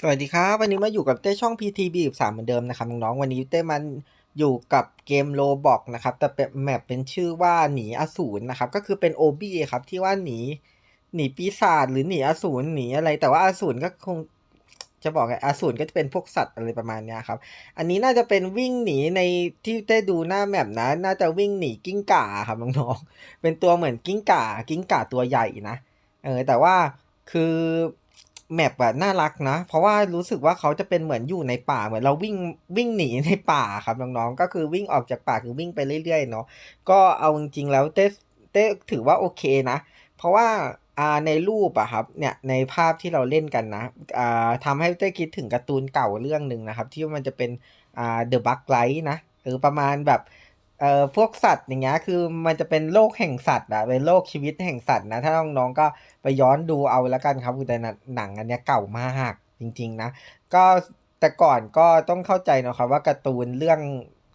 สวัสดีครับ วันนี้มาอยู่กับเต้ช่อง PTB 13เหมือนเดิมนะครับน้องๆวันนี้เต้มันอยู่กับเกมโลบอกนะครับแต่เป็นแมปเป็นชื่อว่าหนีอสูรนะครับก็คือเป็น OB ครับที่ว่าหนีหนีปีศาจหรือหนีอสูรหนีอะไร แต่ว่าอสูรก็คงจะบอกไงอสูรก็จะเป็นพวกสัตว์อะไรประมาณเนี้ยครับ อันนี้น่าจะเป็นวิ่งหนีในที่เต้ดูหน้าแมปนะ น่าจะวิ่งหนีกิ้งก่าครับน้องๆเป็นตัวเหมือนกิ้งก่ากิ้งก่าตัวใหญ่นะเออแต่ว่าคือ แมปอะน่ารักนะ เพราะว่ารู้สึกว่าเขาจะเป็นเหมือนอยู่ในป่าเหมือนเราวิ่งวิ่งหนีในป่าครับน้องๆก็คือวิ่งออกจากป่าคือวิ่งไปเรื่อยๆเนาะก็เอาจริงๆแล้วเต้เต้ถือว่าโอเคนะ เพราะว่าอ่าในรูปอะครับเนี่ยในภาพที่เราเล่นกันนะอ่าทำให้เต้คิดถึงการ์ตูนเก่าเรื่องหนึ่งนะครับ ที่มันจะเป็นอ่า The Bug Light นะหรือประมาณแบบ เอ่อพวกสัตว์อย่างเงี้ยคือมันจะเป็นโลกแห่งสัตว์อะเป็นโลกชีวิตแห่งสัตว์นะ ถ้าน้องๆก็ไปย้อนดูเอาแล้วกันครับแต่หนังอันเนี้ยเก่ามากจริง ๆนะ ก็แต่ก่อนก็ต้องเข้าใจนะครับว่าการ์ตูนเรื่อง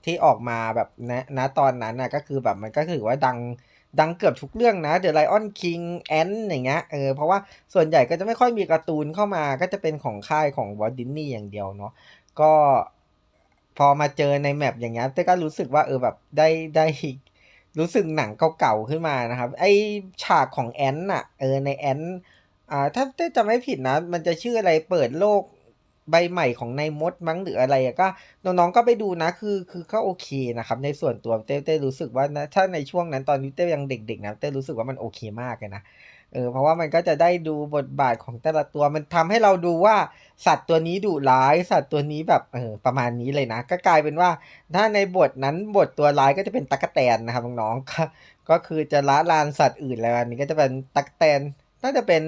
ที่ออกมาแบบณณตอนนั้นนะก็คือแบบมันก็ถือว่าดังดังเกือบทุกเรื่องนะ The Lion King Ant อย่างเงี้ยเออเพราะว่าส่วนใหญ่ก็จะไม่ค่อยมีการ์ตูนเข้ามาก็จะเป็นของค่ายของวอลดิสนีย์อย่างเดียวเนาะก็ พอมาเจอในแมปอย่างเงี้ยเต้ก็รู้สึกว่าเออแบบได้ได้รู้สึกหนังเก่าๆขึ้นมานะครับ ไอฉากของแอนน่ะเออในแอนอ่าถ้าเต้จำไม่ผิดนะ มันจะชื่ออะไรเปิดโลกใบใหม่ของนายมดมั้งหรืออะไรก็น้องๆก็ไปดูนะคือคือก็โอเคนะครับในส่วนตัวเต้เต้รู้สึกว่านะถ้าในช่วงนั้นตอนนี้เต้ยังเด็กๆนะเต้รู้สึกว่ามันโอเคมากเลยนะ เออเพราะว่ามันก็จะได้ดูบทบาทของแต่ละตัวมันทำให้เราดูว่าสัตว์ตัวนี้ดุร้าย สัตว์ตัวนี้แบบเออประมาณนี้เลยนะ ก็กลายเป็นว่า ถ้าในบทนั้นบทตัวร้ายก็จะเป็นตั๊กแตนนะครับน้องๆก็ก็คือจะละลานสัตว์อื่นแล้วอันนี้ก็จะเป็นตั๊กแตนน่าจะเป็น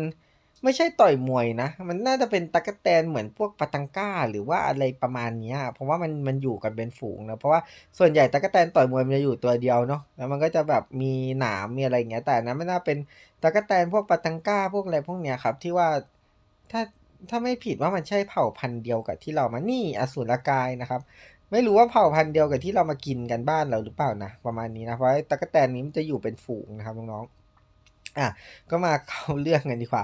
ไม่ใช่ต่อยมวยนะ มันน่าจะเป็นตั๊กแตนเหมือนพวกปาตังก้า หรือว่าอะไรประมาณนี้เพราะว่ามันมันอยู่กันเป็นฝูงนะเพราะว่าส่วนใหญ่ตั๊กแตนต่อยมวยมันจะอยู่ตัวเดียวเนาะแล้วมันก็จะแบบมีหนามมีอะไรอย่างเงี้ยแต่นนั้นไม่น่าเป็น ตะกแตนพวกปาตังก้าพวกอะไรพวกเนี้ยครับ ที่ว่าถ้าถ้าไม่ผิดว่ามันใช่เผ่าพันธุ์เดียวกับที่เรามานี่อสูรกายนะครับ ไม่รู้ว่าเผ่าพันธุ์เดียวกับที่เรามากินกันบ้านเราหรือเปล่านะประมาณนี้นะเพราะตะกแตนนี้มันจะอยู่เป็นฝูงนะครับน้องๆอะก็มาเข้าเรื่องกันดีกว่า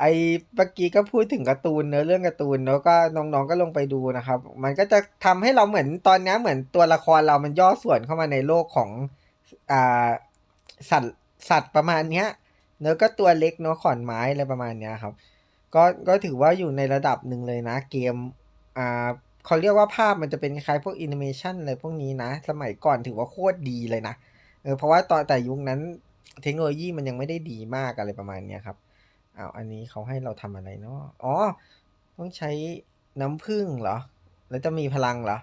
ไอ้เมื่อกี้ก็พูดถึงการ์ตูนเนื้อเรื่องการ์ตูนแล้วก็น้องๆก็ลงไปดูนะครับ มันก็จะทำให้เราเหมือนตอนนี้เหมือนตัวละครเรามันย่อส่วนเข้ามาในโลกของอ่าสัตว์สัตว์ประมาณเนี้ย เนื้อก็ตัวเล็กเนาะขอนไม้อะไรประมาณเนี้ยครับ ก็ก็ถือว่าอยู่ในระดับหนึ่งเลยนะเกมอ่าเขาเรียกว่าภาพมันจะเป็นคล้ายพวกแอนิเมชันอะไรพวกนี้นะ สมัยก่อนถือว่าโคตรดีเลยนะเออเพราะว่าตอนแต่ยุคนั้นเทคโนโลยีมันยังไม่ได้ดีมากอะไรประมาณเนี้ยครับอ้าวอันนี้เขาให้เราทำอะไรเนาะอ๋อ ต้องใช้น้ำผึ้งเหรอ แล้วจะมีพลังเหรอ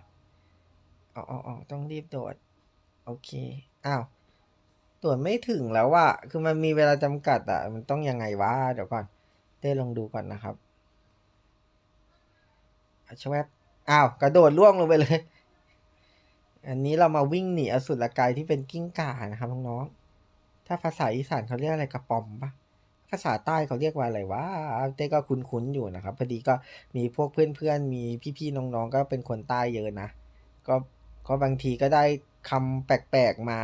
อ๋ออ๋อต้องรีบโดด โอเค อ้าว ตรวจไม่ถึงแล้วว่าคือมันมีเวลาจำกัดอะมันต้องยังไงวะ เดี๋ยวก่อน เต้ลองดูก่อนนะครับอะชวบอ้าว กระโดดล่วงลงไปเลย อันนี้เรามาวิ่งหนีอสุรกายที่เป็นกิ้งก่านะครับน้องๆ ถ้าภาษาอีสานเขาเรียกอะไรกระป๋อมปะภาษาใต้เขาเรียกว่าอะไรวะ เต้ก็คุ้นๆอยู่นะครับ พอดีก็มีพวกเพื่อนๆ มีพี่ๆ น้องๆ ก็เป็นคนใต้เยอะนะ ก็ก็บางทีก็ได้ คำแปลกๆมา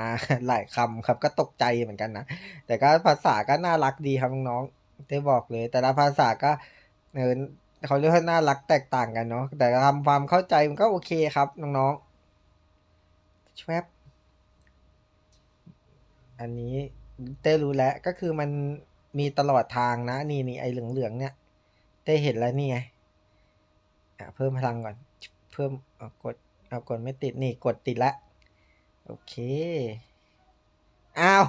หลายคำครับก็ตกใจเหมือนกันนะ แต่ก็ภาษาก็น่ารักดีครับน้องๆได้บอกเลย แต่ละภาษาก็เออเขาเรียกว่าน่ารักแตกต่างกันเนาะแต่ทำความเข้าใจมันก็โอเคครับน้องๆชวบอันนี้เต้รู้แล้วก็คือมันมีตลอดทางนะ นี่นี่ไอเหลืองๆเนี่ยเต้เห็นแล้วนี่ไงอะเพิ่มพลังก่อน เพิ่มเอากดเอากดไม่ติดนี่กดติดละ โอเค อ้าว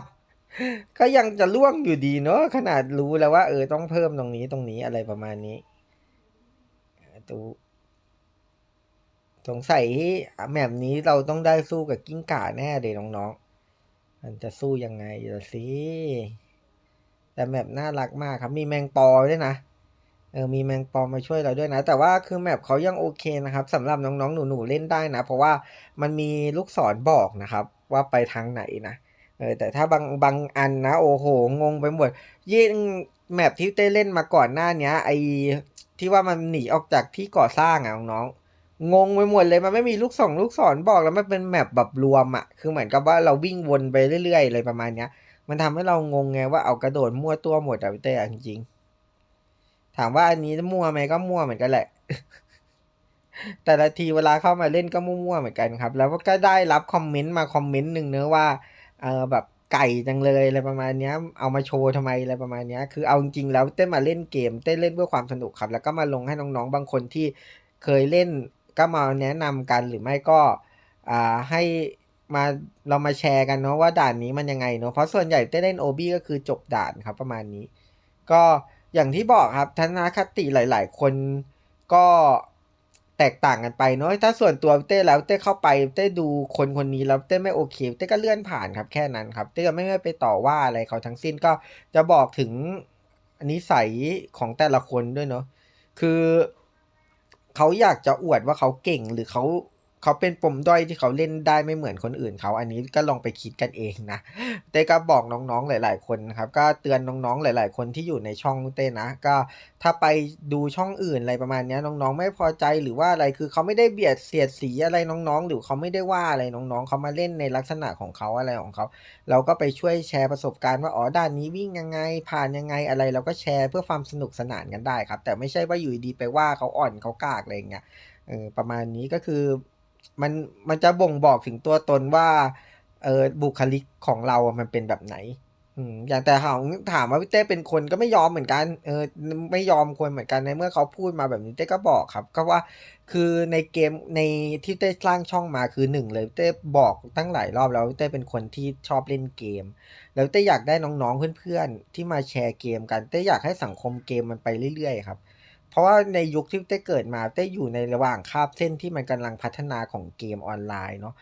ก็ยังจะล่วงอยู่ดีเนาะขนาดรู้แล้วว่า เออต้องเพิ่มตรงนี้ตรงนี้อะไรประมาณนี้ตูสงสัยแมปนี้เราต้องได้สู้กับกิ้งก่าแน่เลยน้องๆ มันจะสู้ยังไงล่ะสิ แต่แมปน่ารักมากครับมีแมงปอด้วยนะ ออมีแมงปอมาช่วยเราด้วยนะ แต่ว่าคือแมปเขายังโอเคนะครับสำหรับน้องๆ หนูๆ เล่นได้นะ เพราะว่ามันมีลูกศรบอกนะครับ ว่าไปทางไหนนะเออแต่ถ้าบางบางอันนะ โอ้โห งงไปหมด ยิ่งแมปที่เต้เล่นมาก่อนหน้าเนี้ยไอที่ว่ามันหนีออกจากที่ก่อสร้างอะน้องๆงงไปหมดเลยมันไม่มีลูกศรลูกศรบอกแล้วมันเป็นแมปแบบรวมอะคือเหมือนกับว่าเราวิ่งวนไปเรื่อยๆอะไรประมาณเนี้ย มันทำให้เรางงไงว่าเอากระโดดมั่วตัวหมดอะพี่เต้จริงๆ ถามว่าอันนี้มั่วไหมก็มั่วเหมือนกันแหละ แต่ละทีเวลาเข้ามาเล่นก็มั่วๆเหมือนกันครับ แล้วก็ได้รับคอมเมนต์มาคอมเมนต์หนึ่งเนอะว่าเออแบบไก่จังเลยอะไรประมาณนี้เอามาโชว์ทำไมอะไรประมาณนี้คือเอาจริงๆแล้วเต้นมาเล่นเกมเต้นเล่นเพื่อความสนุกครับ แล้วก็มาลงให้น้องๆบางคนที่เคยเล่นก็มาแนะนำกันหรือไม่ก็อ่าให้มาเรามาแชร์กันเนาะว่าด่านนี้มันยังไงเนาะเพราะส่วนใหญ่เต้นเล่นโอบี้ก็คือจบด่านครับประมาณนี้ ก็ อย่างที่บอกครับทัศนคติหลาย ๆ คนก็แตกต่างกันไปเนาะถ้าส่วนตัวเต้แล้วเต้เข้าไปเต้ดูคนคนนี้แล้วเต้ไม่โอเคเต้ก็เลื่อนผ่านครับแค่นั้นครับ เต้จะไม่ไม่ไปต่อว่าอะไรเขาทั้งสิ้นก็จะบอกถึงนิสัยของแต่ละคนด้วยเนาะคือเขาอยากจะอวดว่าเขาเก่งหรือเขา เขาเป็นปมด้อยที่เขาเล่นได้ไม่เหมือนคนอื่นเขาอันนี้ก็ลองไปคิดกันเองนะเต้ก็บอกน้องๆหลาย ๆ คนนะครับก็เตือนน้องๆหลาย ๆ คนที่อยู่ในช่องเต้นะ ก็ถ้าไปดูช่องอื่นอะไรประมาณนี้น้องๆ ไม่พอใจหรือว่าอะไรคือเขาไม่ได้เบียดเสียดสีอะไรน้องๆ หรือเขาไม่ได้ว่าอะไรน้องๆเขามาเล่นในลักษณะของเขาอะไรของเขา เราก็ไปช่วยแชร์ประสบการณ์ว่าอ๋อด้านนี้วิ่งยังไง ผ่านยังไงอะไรเราก็แชร์เพื่อความสนุกสนานกันได้ครับ แต่ไม่ใช่ว่าอยู่ดีไปว่าเขาอ่อนเขากากอะไรอย่างเงี้ยเออประมาณนี้ก็คือ มันมันจะบ่งบอกถึงตัวตนว่าเออบุคลิกของเราอะมันเป็นแบบไหนอย่างแต่ถามถามว่าพี่เต้เป็นคนก็ไม่ยอมเหมือนกัน เออไม่ยอมคนเหมือนกันในเมื่อเขาพูดมาแบบนี้เต้ก็บอกครับ ก็ว่าคือในเกมในที่เต้สร้างช่องมาคือหนึ่งเลยเต้บอกตั้งหลายรอบแล้วเต้เป็นคนที่ชอบเล่นเกม แล้วเต้อยากได้น้องๆเพื่อนๆที่มาแชร์เกมกันเต้อยากให้สังคมเกมมันไปเรื่อยๆครับ เพราะว่าในยุคที่เต้เกิดมาเต้อยู่ในระหว่างคาบเส้นที่มันกำลังพัฒนาของเกมออนไลน์เนาะ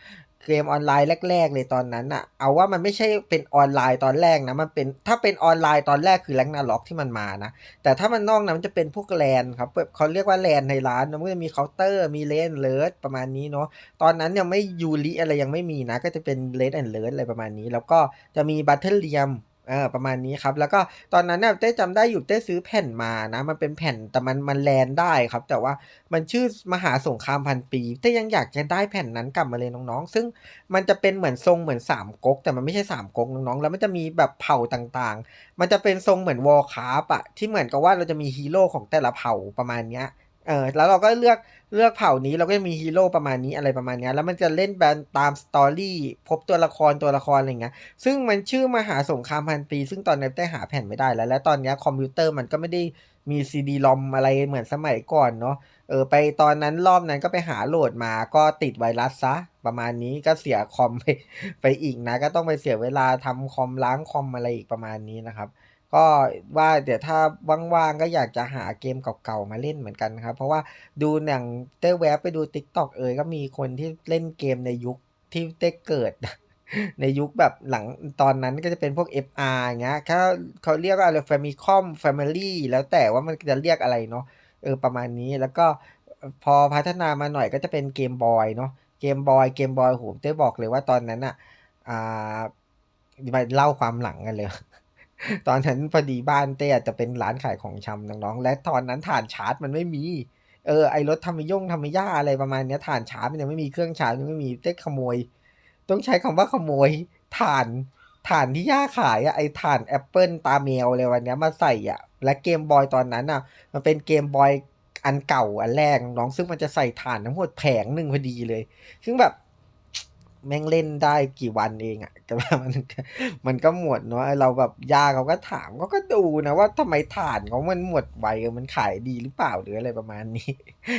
เกมออนไลน์แรก ๆ เลยตอนนั้นอะเอาว่ามันไม่ใช่เป็นออนไลน์ตอนแรกนะ มันเป็นถ้าเป็นออนไลน์ตอนแรกคือแรงนาล็อกที่มันมานะ แต่ถ้ามันนอกนั้นมันจะเป็นพวกแลนครับแบบเขาเรียกว่าแลนในร้านมันก็จะมีเคาน์เตอร์มีเลนเลิศประมาณนี้เนาะ ตอนนั้นยังไม่ยูริอะไรยังไม่มีนะ ก็จะเป็นเลนแอนเลิศอะไรประมาณนี้ แล้วก็จะมีบัตเทิลเลียม เออประมาณนี้ครับ แล้วก็ตอนนั้นเนี่ยเต้จำได้อยู่เต้ซื้อแผ่นมานะ มันเป็นแผ่นแต่มันมันแลนได้ครับ แต่ว่ามันชื่อมหาสงครามพันปีเต้ยังอยากจะได้แผ่นนั้นกลับมาเลยน้องๆ ซึ่งมันจะเป็นเหมือนทรงเหมือนสามก๊กแต่มันไม่ใช่สามก๊กน้องๆ แล้วมันจะมีแบบเผ่าต่างๆ มันจะเป็นทรงเหมือนวอลคาร์ปอะที่เหมือนกับว่าเราจะมีฮีโร่ของแต่ละเผ่าประมาณเนี้ย เออแล้วเราก็เลือกเลือกเผ่านี้เราก็จะมีฮีโร่ประมาณนี้อะไรประมาณนี้แล้วมันจะเล่นแบนตามสตอรี่พบตัวละครตัวละครอะไรเงี้ยซึ่งมันชื่อมหาสงครามพันปี ซึ่งตอนนี้ได้หาแผ่นไม่ได้แล้ว และตอนนี้คอมพิวเตอร์มันก็ไม่ได้มีซีดีลอมอะไรเหมือนสมัยก่อนเนาะเออไปตอนนั้นรอบนั้นก็ไปหาโหลดมาก็ติดไวรัสซะ ประมาณนี้ก็เสียคอมไปไปอีกนะ ก็ต้องไปเสียเวลาทำคอมล้างคอมอะไรอีกประมาณนี้นะครับ ก็ว่าเดี๋ยวถ้าว่างๆก็อยากจะหาเกมเก่าๆมาเล่นเหมือนกันครับ เพราะว่าดูหนังเต้แวบไปดู t ิ k t o k เอ่ยก็มีคนที่เล่นเกมในยุคที่เต้เกิด ในยุคแบบหลังตอนนั้นก็จะเป็นพวก FR อย่างเงี้ยเขาเขาเรียกว่าอะไร Famicom Family แล้วแต่ว่ามันจะเรียกอะไรเนาะเออประมาณนี้แล้วก็พอพัฒนามาหน่อยก็จะเป็นเกมบอยเนาะเกมบอยเกมบอยโหเต้บอกเลยว่าตอนนั้นอะอ่ามาเล่าความหลังกันเลย ตอนนั้นพอดีบ้านเต้อาจจะเป็นร้านขายของชำน้องๆ และตอนนั้นฐานชาร์จมันไม่มี เออไอรถทำมิย่งทำมิย่าอะไรประมาณเนี้ยฐานชาร์จมันยังไม่มีเครื่องชาร์จมันไม่มีเต้ขโมย ต้องใช้คำว่าขโมยถ่านถ่านที่ย่าขายอะไอถ่านแอปเปิลตาเมลอะไรวันเนี้ยมาใส่อะและเกมบอยตอนนั้นอะมันเป็นเกมบอยอันเก่าอันแรกน้องซึ่งมันจะใส่ถ่านทั้งหมดแผงหนึ่งพอดีเลย ซึ่งแบบ แม่งเล่นได้กี่วันเองอะแต่ว่ามันมันก็หมดเนาะไอเราแบบยาเขาก็ถามเขาก็ดูนะว่าทำไมถ่านเขามันหมดไวมันขายดีหรือเปล่าหรืออะไรประมาณนี้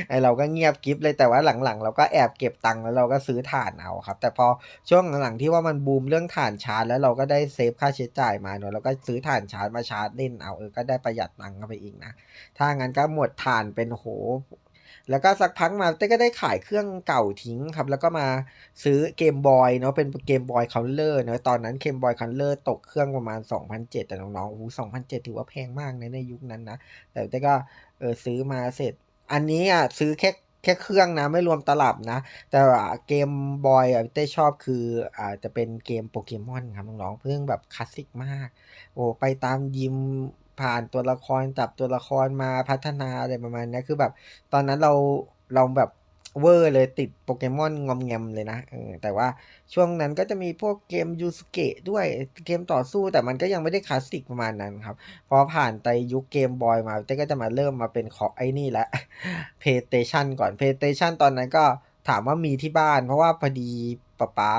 ไอเราก็เงียบกิฟเลยแต่ว่าหลังๆ เราก็แอบเก็บตังค์แล้วเราก็ซื้อถ่านเอาครับ แต่พอช่วงหลังๆที่ว่ามันบูมเรื่องถ่านชาร์จแล้วเราก็ได้เซฟค่าใช้จ่ายมาเนาะเราก็ซื้อถ่านชาร์จมาชาร์จเล่นเอาเออก็ได้ประหยัดตังค์ไปอีกนะถ้างั้นก็หมดถ่านเป็นโห แล้วก็สักพักมาเต้ก็ได้ขายเครื่องเก่าทิ้งครับ แล้วก็มาซื้อเกมบอยเนาะเป็นเกมบอยคัลเลอร์เนาะตอนนั้นเกมบอยคัลเลอร์ตกเครื่องประมาณ 2,007 แต่น้องๆโอ้โห2,007 ถือว่าแพงมากในในยุคนั้นนะ แต่เต้ก็เออซื้อมาเสร็จ อันนี้อะซื้อแค่แค่เครื่องนะ ไม่รวมตลับนะ แต่เกมบอยอะเต้ชอบคืออ่าจะเป็นเกมโปเกมอนครับน้องๆเพิ่งแบบคลาสสิกมาก โอ้ไปตามยิม ผ่านตัวละครจับตัวละครมาพัฒนาอะไรประมาณนี้คือแบบ ตอนนั้นเราเราแบบเวอร์เลยติดโปเกมอนงอมแงมเลยนะเออแต่ว่าช่วงนั้นก็จะมีพวกเกมยูสเกะด้วยเกมต่อสู้แต่มันก็ยังไม่ได้คลาสสิกประมาณนั้นครับพอผ่านไปยุคเกมบอยมาเต้ก็จะมาเริ่มมาเป็นของไอ้นี่แหละ PlayStation ก่อน PlayStation ตอนนั้นก็ถามว่ามีที่บ้าน เพราะว่าพอดีป๊าป๊า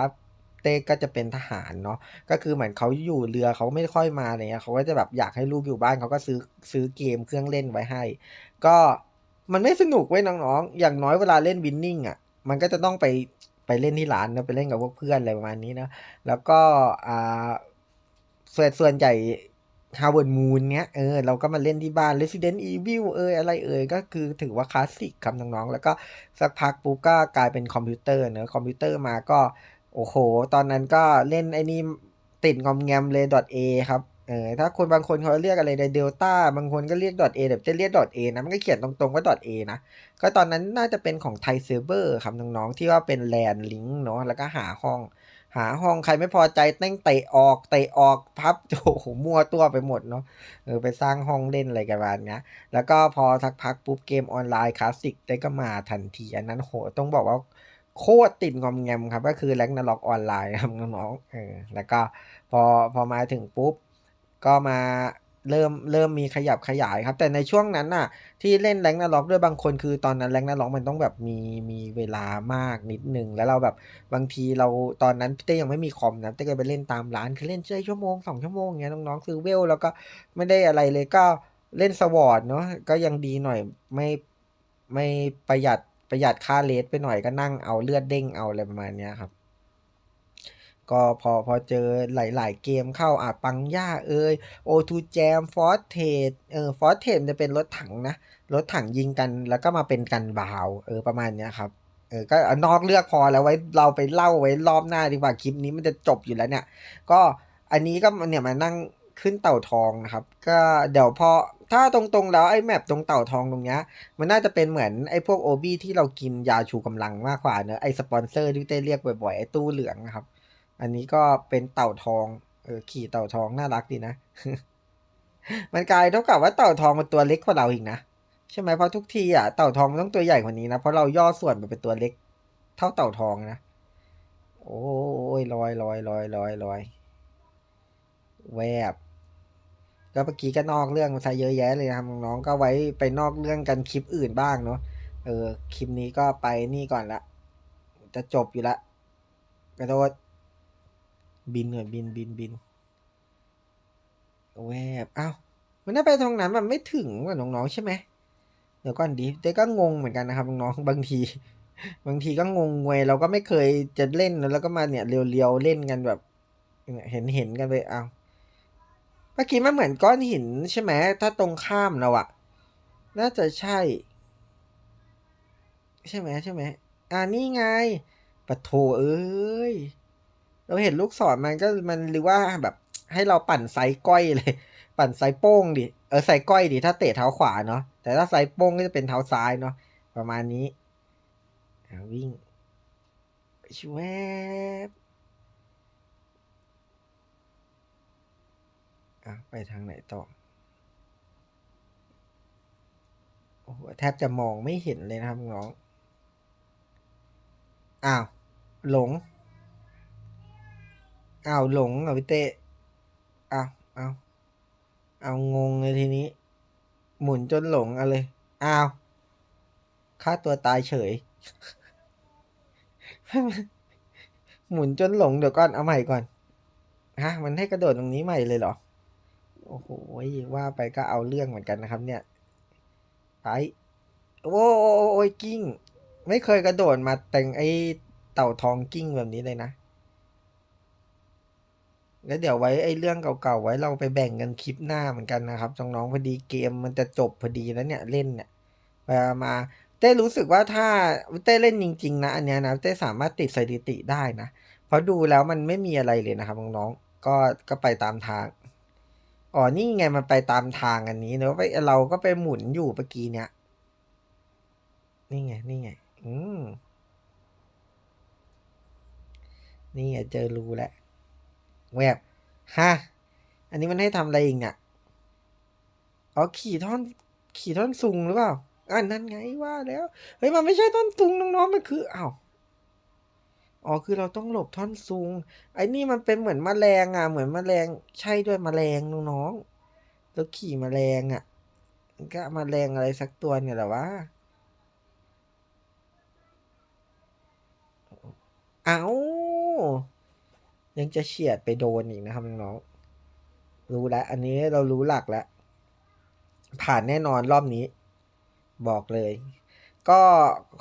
เต้ก็จะเป็นทหารเนาะก็คือเหมือนเขาอยู่เรือเขาไม่ค่อยมาเงี้ยเขาก็จะแบบอยากให้ลูกอยู่บ้านเขาก็ซื้อซื้อเกมเครื่องเล่นไว้ให้ ก็มันไม่สนุกเว้ยน้องๆ อย่างน้อยเวลาเล่นวินนิ่งอะมันก็จะต้องไปไปเล่นที่ร้านนะไปเล่นกับพวกเพื่อนอะไรประมาณนี้นะแล้วก็อ่าส่วนส่วนใหญ่ Harvard Moon เนี้ยเออเราก็มาเล่นที่บ้าน Resident Evil เอยอะไรเอยก็คือถือว่าคลาสสิกครับน้องๆ แล้วก็สักพักปุ๊บก็กลายเป็นคอมพิวเตอร์เนอะคอมพิวเตอร์มาก็ โอ้โห ตอนนั้นก็เล่นไอ้นี่ติดงอมแงมเลย .a ครับ เออ ถ้าคนบางคนเขาเรียกอะไรในเดลต้าบางคนก็เรียก .a แบบจะเรียก .a นะ มันก็เขียนตรงๆว่า .a นะ ก็ตอนนั้นน่าจะเป็นของไทยเซิร์ฟเวอร์ครับน้องๆ ที่ว่าเป็นแลนลิงก์เนาะ แล้วก็หาห้อง หาห้องใครไม่พอใจเต้งเตะออกเตะออกพับโอ้โหมั่วตัวไปหมดเนาะ เออ ไปสร้างห้องเล่นอะไรกันแบบเนี้ย แล้วก็พอสักพักปุ๊บเกมออนไลน์คลาสสิกได้ก็มาทันที อันนั้นโหต้องบอกว่า โคตรติดงอมแงมครับ ก็คือแล็กนาล็อกออนไลน์ครับน้องๆเออแล้วก็พอพอมาถึงปุ๊บ ก็มาเริ่มเริ่มมีขยับขยายครับ แต่ในช่วงนั้นน่ะ ที่เล่นแรงนาล็อกด้วยบางคนคือตอนนั้นแรงนาล็อกมันต้องแบบมีมีเวลามากนิดนึง แล้วเราแบบบางทีเราตอนนั้นเต้ยังไม่มีคอมนะเต้ก็ไปเล่นตามร้านคือเล่นได้ชั่วโมงสองชั่วโมงเงี้ยน้องๆซื้อเวลแล้วก็ไม่ได้อะไรเลยก็เล่นสวอตเนาะก็ยังดีหน่อยไม่ไม่ประหยัด ประหยัดค่าเลสไปหน่อยก็นั่งเอาเลือดเด้งเอาอะไรประมาณเนี้ยครับ ก็พอพอเจอหลาย ๆ เกมเข้าอะปังย่าเอยโอทูแจมฟอสเทดเออฟอสเทดจะเป็นรถถังนะ รถถังยิงกันแล้วก็มาเป็นกันบาวเออประมาณเนี้ยครับเออก็นอกเลือกพอแล้วไว้เราไปเล่าไว้รอบหน้าดีกว่าคลิปนี้มันจะจบอยู่แล้วเนี่ย ก็อันนี้ก็เนี่ยมานั่งขึ้นเต่าทองนะครับ ก็เดี๋ยวพอ ถ้าตรงๆแล้วไอ้แมปตรงเต่าทองตรงเนี้ย มันน่าจะเป็นเหมือนไอ้พวกโอบี้ที่เรากินยาชูกำลังมากกว่าเนอะไอ้สปอนเซอร์ที่เต้เรียกบ่อยๆ ไอ้ตู้เหลืองนะครับ อันนี้ก็เป็นเต่าทองเออขี่เต่าทองน่ารักดีนะ มันกลายเท่ากับว่าเต่าทองมันตัวเล็กกว่าเราอีกนะใช่ไหมเพราะทุกทีอะเต่าทองมันต้องตัวใหญ่กว่านี้นะเพราะเราย่อส่วนมันเป็นตัวเล็ก เท่าเต่าทองนะโอ้ยลอยลอยลอยลอยลอยแวบ ก็เมื่อกี้ก็นอกเรื่องมาซะเยอะแยะเลยนะครับน้องๆก็ไว้ไปนอกเรื่องกันคลิปอื่นบ้างเนาะเออคลิปนี้ก็ไปนี่ก่อนละ จะจบอยู่ละกระโดดบินก่อนบินบินบินแวบอ้าวมันน่าไปตรงนั้นมันไม่ถึงว่ะน้องๆใช่ไหมเดี๋ยวก่อนดิเต้ก็งงเหมือนกันนะครับน้องๆบางที บางทีก็งงงวยเราก็ไม่เคยจะเล่นแล้วก็มาเนี่ยเรียวๆเล่นกันแบบเห็นเห็นกันไปอ้าว เมื่อกี้มันเหมือนก้อนหินใช่ไหมถ้าตรงข้ามเราอะน่าจะใช่ ใช่ไหมใช่ไหมอ่านี่ไงปะโถเอ้ย เราเห็นลูกศรมันก็มันหรือว่าแบบ ให้เราปั่นไซก้อยเลย ปั่นไซโป้งดิเออไซก้อยดิถ้าเตะเท้าขวาเนาะแต่ถ้าไซโป้งก็จะเป็นเท้าซ้ายเนาะประมาณนี้อ่าวิ่งชวบ อะไปทางไหนต่อ โอ้โหแทบจะมองไม่เห็นเลยนะครับน้อง อ้าว หลง อ้าว หลงเหรอพี่เต้อ้าวอ้าวเอางงเลยทีนี้ หมุนจนหลงเอะไรอ้าวฆ่าตัวตายเฉย หมุนจนหลงเดี๋ยวก่อนเอาใหม่ก่อน ฮะ มันให้กระโดดตรงนี้ใหม่เลยเหรอ โอ้โหว่าไปก็เอาเรื่องเหมือนกันนะครับ เนี่ย ไปโอ้โอ้โอ้ยกิ้ง ไม่เคยกระโดดมาแต่งไอเต่าทองกิ้งแบบนี้เลยนะแล้วเดี๋ยวไว้ไอ้เรื่องเก่าๆไว้เราไปแบ่งกันคลิปหน้าเหมือนกันนะครับน้องๆพอดีเกมมันจะจบพอดีแล้วเนี่ยเล่นเนี่ยไปมาเต้รู้สึกว่าถ้าเต้เล่นจริง ๆ นะอันเนี้ยนะเต้สามารถติดสถิติได้นะเพราะดูแล้วมันไม่มีอะไรเลยนะครับน้องๆก็ก็ไปตามทาง อ๋อ นี่ไงมันไปตามทางอันนี้เนอะไปเราก็ไปหมุนอยู่เมื่อกี้เนี่ย นี่ไง นี่ไง อืม นี่ไงเจอรูแล้วแวบฮะ อันนี้มันให้ทำอะไรอีกเนี่ย อ๋อ ขี่ท่อน ขี่ท่อนซุงหรือเปล่าอันนั้นไงว่าแล้ว เฮ้ย มันไม่ใช่ท่อนซุงน้องๆ มันคืออ้าว อ๋อคือเราต้องหลบท่อนซุง ไอ้นี่มันเป็นเหมือนมแมลงอะ เหมือนมแมลงใช่ด้วยมแมลงน้องๆแล้วขี่มแมลงอะมันก็แมลงอะไรสักตัวเนี่ยแหละวะเอายังจะเฉียดไปโดนอีกนะครับน้องๆรู้แล้ว อันนี้เรารู้หลักแล้ว ผ่านแน่นอนรอบนี้ บอกเลย ก็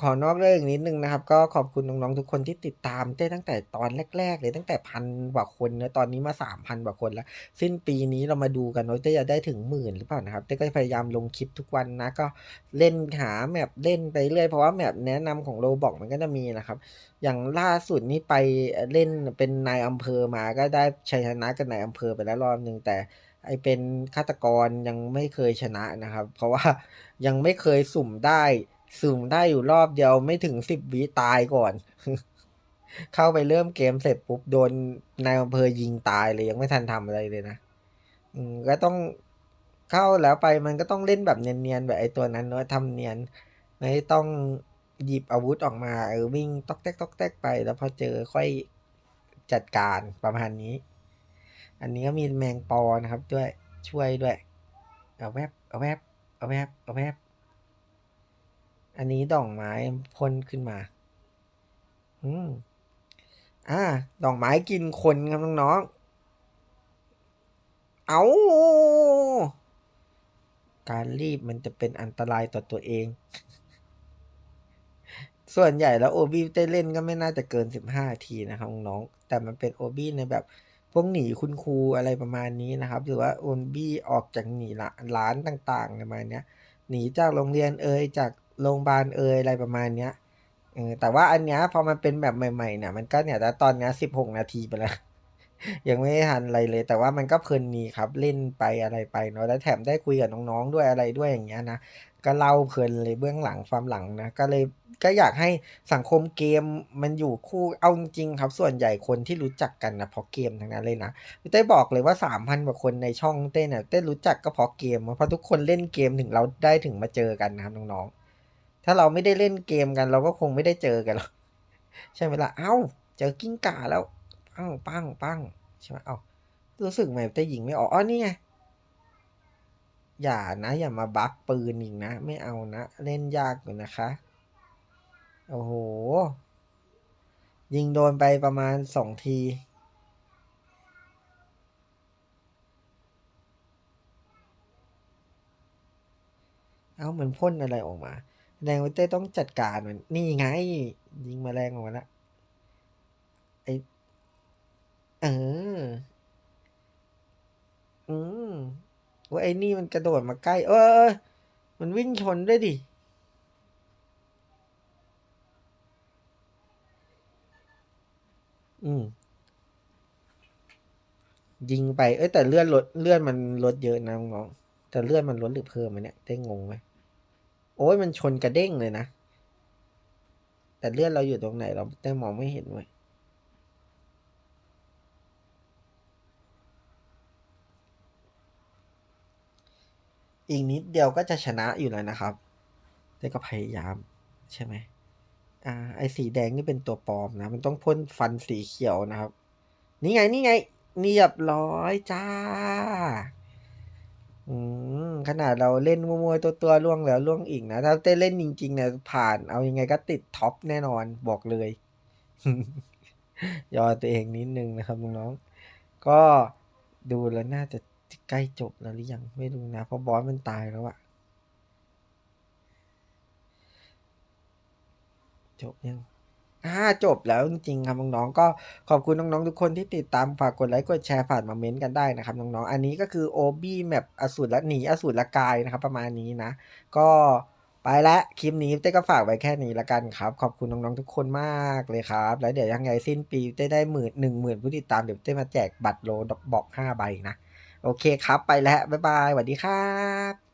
ขอนอกเรื่องนิดนึงนะครับ ก็ขอบคุณน้องๆทุกคนที่ติดตามเต้ตั้งแต่ตอนแรกๆเลยตั้งแต่พันกว่าคนนะตอนนี้มาสามพันกว่าคนแล้ว สิ้นปีนี้เรามาดูกันว่าเต้จะได้ถึงหมื่นหรือเปล่านะครับเต้ก็พยายามลงคลิปทุกวันนะก็เล่นหาแมปเล่นไปเรื่อยเพราะว่าแมปแนะนำของโรบอกมันก็จะมีนะครับ อย่างล่าสุดนี่ไปเล่นเป็นนายอำเภอมาก็ได้ชัยชนะกับนายอำเภอไปแล้วรอบหนึ่งแต่ไอเป็นฆาตกรยังไม่เคยชนะนะครับ เพราะว่ายังไม่เคยสุ่มได้ สุ่มได้อยู่รอบเดียวไม่ถึงสิบวิตายก่อน เข้าไปเริ่มเกมเสร็จปุ๊บโดนนายอำเภอยิงตายเลยยังไม่ทันทำอะไรเลยนะอืมก็ต้องเข้าแล้วไปมันก็ต้องเล่นแบบเนียนๆแบบไอ้ตัวนั้นเนาะทำเนียน ไม่ต้องหยิบอาวุธออกมาเออวิ่งตอกแตกตอกแตกไป แล้วพอเจอค่อยจัดการประมาณนี้ อันนี้ก็มีแมงปอนะครับด้วยช่วยด้วย เอาแวบเอาแวบเอาแวบเอาแวบอั อันนี้ดอกไม้พ่นขึ้นมา อืม อ่า ดอกไม้กินคนครับน้องๆ เอาการรีบมันจะเป็นอันตรายต่อตัวเอง ส่วนใหญ่แล้วโอบี้ได้เล่นก็ไม่น่าจะเกินสิบห้าทีนะครับน้องๆแต่มันเป็นโอบี้ในแบบพวกหนีคุณครูอะไรประมาณนี้นะครับ หรือว่าโอบี้ออกจากหนีละร้านต่างๆประมาณเนี้ยหนีจากโรงเรียนเอ่ยจาก โรงพยาบาลเอ่ยอะไรประมาณเนี้ยเออแต่ว่าอันเนี้ยพอมันเป็นแบบใหม่ๆเนี่ยมันก็เนี่ยแต่ตอนเนี้ยสิบหกนาทีไปแล้ว ยังไม่ได้ทันอะไรเลย แต่ว่ามันก็เพลินดีครับเล่นไปอะไรไปเนาะแล้วแถมได้คุยกับน้องๆด้วยอะไรด้วยอย่างเงี้ยนะก็เล่าเพลินเลยเบื้องหลังความหลังนะก็เลยก็อยากให้สังคมเกมมันอยู่คู่เอาจริงครับ ส่วนใหญ่คนที่รู้จักกันนะเพราะเกมทั้งนั้นเลยนะเต้บอกเลยว่าสามพันกว่าคนในช่องเต้เนี่ยเต้รู้จักก็เพราะเกมเพราะทุกคนเล่นเกมถึงเราได้ถึงมาเจอกันนะครับน้องๆ ถ้าเราไม่ได้เล่นเกมกัน เราก็คงไม่ได้เจอกันหรอกใช่ไหมล่ะ เอ้า เจอกิ้งก่าแล้ว ปังปังปังใช่ไหมเอ้ารู้สึกไหมแต่ยิงไม่ออกอ๋อนี่ไงอย่านะ อย่ามาบักปืนอีกนะ ไม่เอานะ เล่นยากอยู่นะคะ โอ้โห ยิงโดนไปประมาณสองที เอ้ามันพ่นอะไรออกมา แดงว่าเต้ต้องจัดการมันนี่ไง ยิงแมลงออกมาล้วไอเออ อืมว่าไอ้นี่มันกระโดดมาใกล้ เออ มันวิ่งชนด้วยดิอืม ยิงไป เอ้ยแต่เลื่อนลดเลื่อนมันลดเยอะนะน้องแต่เลื่อนมันลดหรือเพิ่มมันเนี่ยได้งงไหม โอ้ยมันชนกระเด้งเลยนะ แต่เลือนเราอยู่ตรงไหนเราได้มองไม่เห็นเว้ยอีกนิดเดียวก็จะชนะอยู่แล้วนะครับ แต่ก็พยายามใช่ไหมอ่า ไอสีแดงนี่เป็นตัวปลอมนะ มันต้องพ่นฟันสีเขียวนะครับ นี่ไง นี่ไงเรียบร้อยจ้า อืม ขนาดเราเล่นมัวๆตัวตัวๆล่วงแล้วล่วงอีกนะ ถ้าเต้เล่นจริงๆเนี่ยผ่านเอายังไงก็ติดท็อปแน่นอนบอกเลย ยอตัวเองนิดนึงนะครับน้องๆก็ดูแล้วน่าจะใกล้จบแล้วหรือยังไม่รู้นะ เพราะบอสมันตายแล้วอะจบยัง อ่าจบแล้วจริงๆครับน้องๆก็ขอบคุณน้องๆทุกคนที่ติดตามฝากกดไลค์กดแชร์ฝากมาเม้นต์กันได้นะครับน้องๆอันนี้ก็คือโอบี้แมปอสูรละหนีอสูรละกายนะครับประมาณนี้นะ ก็ไปละคลิปนี้เต้ก็ฝากไว้แค่นี้ละกันครับ ขอบคุณน้องๆทุกคนมากเลยครับ แล้วเดี๋ยวยังไงสิ้นปีเต้ได้หมื่นหนึ่งหมื่นผู้ติดตามเดี๋ยวเต้มาแจกบัตรโลดบอกห้าใบนะ โอเคครับไปแล้วบ๊ายบายสวัสดีครับ